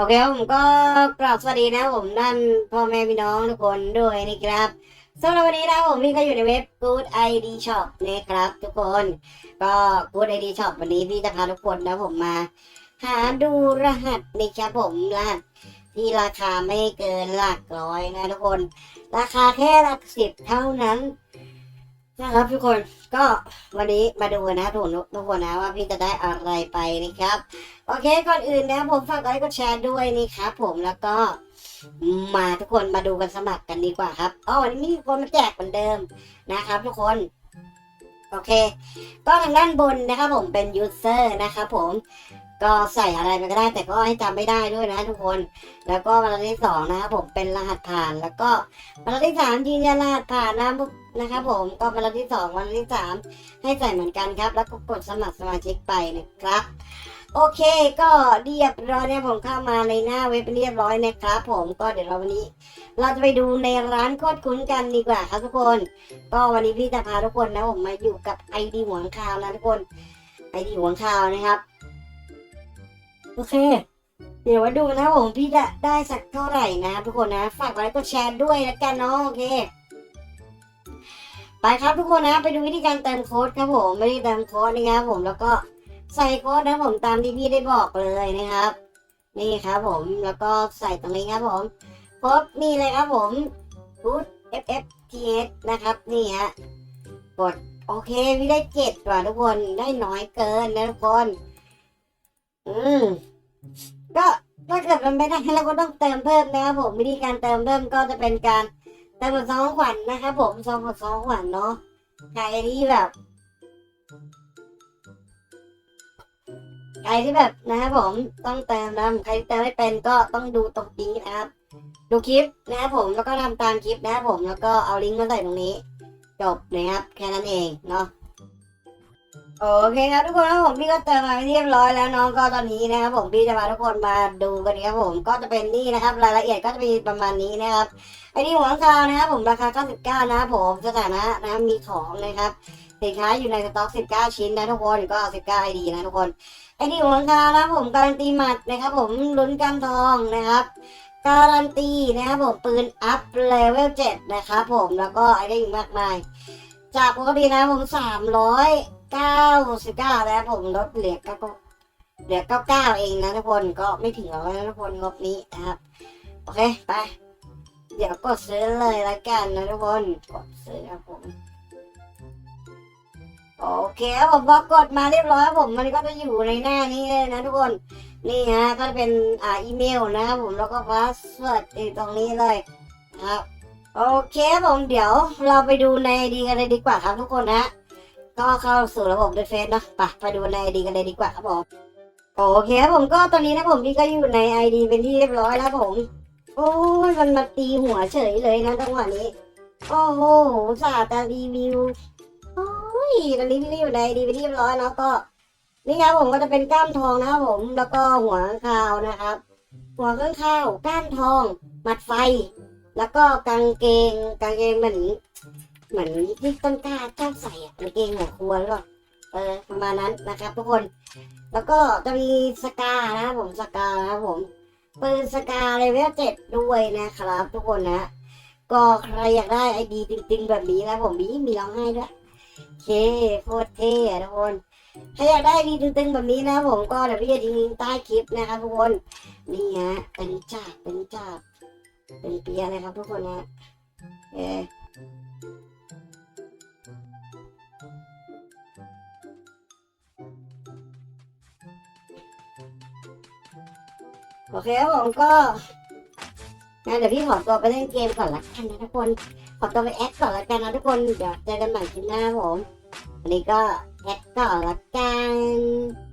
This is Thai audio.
โอเคครับผมก็กราบสวัสดีนะผมด้านพ่อแม่พี่น้องทุกคนด้วยนะครับสำหรับวันนี้นะผมพี่ก็อยู่ในเว็บ Good ID Shop นะครับทุกคนก็ Good ID Shop วันนี้พี่จะพาทุกคนนะผมมา หาดูรหัสนะครับผมรหัสที่ราคาไม่เกินหลักร้อยนะทุกคน ราคาแค่หลักสิบเท่านั้น นะครับทุกคนก็วันนี้มาดูนะทุกคนทุกคนนะว่าพี่จะได้อะไรไปนะครับ โอเคก่อนอื่นนะผมฝากไลค์กดแชร์ด้วยนี่ครับผมแล้วก็มาทุกคนมาดูกันสมัครกันดีกว่าครับอ๋อวันนี้มีคนมาแจกเหมือนเดิมนะครับ ทุกคนโอเค ก็ทางด้านบนนะครับผมเป็นยูเซอร์นะครับผม ก็ใส่อะไรไปก็ได้แต่ก็ให้จำไม่ได้ด้วยนะทุกคน แล้วก็วันที่สองนะครับผมเป็นรหัสผ่าน แล้วก็วันที่สามยืนยันรหัสผ่านนะนะครับผมก็วันที่สองวันที่สามให้ใส่เหมือนกันครับ แล้วก็กดสมัครสมาชิกไปนะครับโอเคก็เรียบร้อยเนี่ยผมเข้ามาในหน้าเว็บเรียบร้อยนะครับผมก็เดี๋ยวเราวันนี้ เราจะไปดูในร้านโคตรคุ้นกันดีกว่าครับทุกคน ก็วันนี้พี่จะพาทุกคนนะผมมาอยู่กับไอดีหัวข่าวนะทุกคนไอดีหัวข่าวนะครับ โอเค เดี๋ยวมาดูนะผมพี่จะได้สักเท่าไหร่นะทุกคนนะ ฝากไลค์กดแชร์ด้วยแล้วกันเนาะโอเค ไปครับทุกคนนะ ไปดูวิธีการเติมโค้ดครับผมไม่ได้เติมโค้ดนะครับผมแล้วก็ใส่โค้ดนะผมตามที่พี่ได้บอกเลยนะครับ นี่ครับผมแล้วก็ใส่ตรงนี้ครับผมโค้ดนี่เลยครับผมพูด FFTS นะครับนี่ฮะกดโอเคพี่ได้เจ็ดว่าทุกคนได้น้อยเกินนะทุกคน อืมก็ถ้าเกิดมันไม่ได้เราก็ต้องเติมเพิ่มนะครับผมวิธีการเติมเพิ่มก็จะเป็นการเติมบทซองขวัญนะครับผมซองบซองขวัญเนาะใครที่แบบใครที่แบบนะครับผมต้องเติมนะใครเติมไม่เป็นก็ต้องดูตรงนี้นะครับ ดูคลิปนะครับผมแล้วก็ทำตามคลิปนะครับผมแล้วก็เอาลิงก์มาใส่ตรงนี้ จบนะครับแค่นั้นเองเนาะ โอเคครับทุกคนครับผมพี่ก็เติมมาเรียบร้อยแล้วน้องก็ตอนนี้นะครับผมพี่จะพาทุกคนมาดูกันนะครับผมก็จะเป็นนี่นะครับ รายละเอียดก็จะมีประมาณนี้นะครับไอ้นี่หัวคาวนะครับผมราคา 99 นะครับผมสถานะนะมีของนะครับสินค้าอยู่ในสต็อก 19 ชิ้นนะทุกคนก็เอา19 ID นะทุกคนไอ้นี่หัวคาวนะครับผมการันตีหมัดนะครับผมลุ้นกำทองนะครับการันตีนะครับผมปืนอัพเลเวล7นะครับผมแล้วก็ไอ้ได้อีกมากมาย จากปกตินะผมสามร้อย เก้าสิบเก้าแล้วผมลดเหลือเก้าเหลือเก้าเก้าเองนะทุกคนก็ไม่ถึงหรอกนะทุกคนงบนี้นะครับ โอเคไป เดี๋ยวกดซื้อเลยละกันนะทุกคนกดซื้อครับผมโอเคครับผมพอกดมาเรียบร้อยครับผมมันก็จะอยู่ในหน้านี้เลยนะทุกคนนี่ฮะก็จะเป็นอ่าอีเมลนะครับผมแล้วก็พาสเวิร์ดตรงนี้เลยครับโอเคครับผมเดี๋ยวเราไปดูในดีกันเลยดีกว่าครับทุกคนนะ ก็เข้าสู่ระบบเฟซเนาะไปไปดูในไอดีกันเลยดีกว่าครับผมโอเคครับผมก็ตอนนี้นะผมพี่ก็อยู่ในไอดีเป็นที่เรียบร้อยแล้วผม โอ้ยมันมาตีหัวเฉยเลยนะจังหวะนี้ โอ้โหสาตารีวิวโอ้ยตอนนี้พี่ก็อยู่ในไอดีเป็นที่เรียบร้อยแล้วก็ นี่ครับผมก็จะเป็นก้ามทองนะครับผมแล้วก็หัวข้าวนะครับ หัวข้างคาวก้านทองหมัดไฟ แล้วก็กางเกงกางเกงเหมือน เหมือนที่ต้นกล้าชอบใส่อะกางเกงหัวครัวหรือเปล่าเออประมาณนั้นนะครับทุกคน แล้วก็จะมีสกานะครับผมสกานะครับผมปืนสกาเลเวลเจ็ดด้วยนะครับ ทุกคนนะก็ใครอยากได้ไอดีจริงๆแบบนี้นะผมมีมีร้องให้ด้วยโอเคโคตรเท่ทุกคนถ้าอยากได้ไอดีตึงๆแบบนี้นะผมก็เดี๋ยวพี่จะทิ้งลิงใต้คลิปนะครับทุกคนนี่ฮะเป็นจ่าเป็นจ่าเป็นเปียเลยครับทุกคนนะเอ โอเคครับผมก็งั้นเดี๋ยวพี่ขอตัวไปเล่นเกมก่อนละกันนะทุกคน ขอตัวไปแอดก่อนละกันนะทุกคน เดี๋ยวเจอกันใหม่คลิปหน้าผม วันนี้ก็แอดก่อนละกัน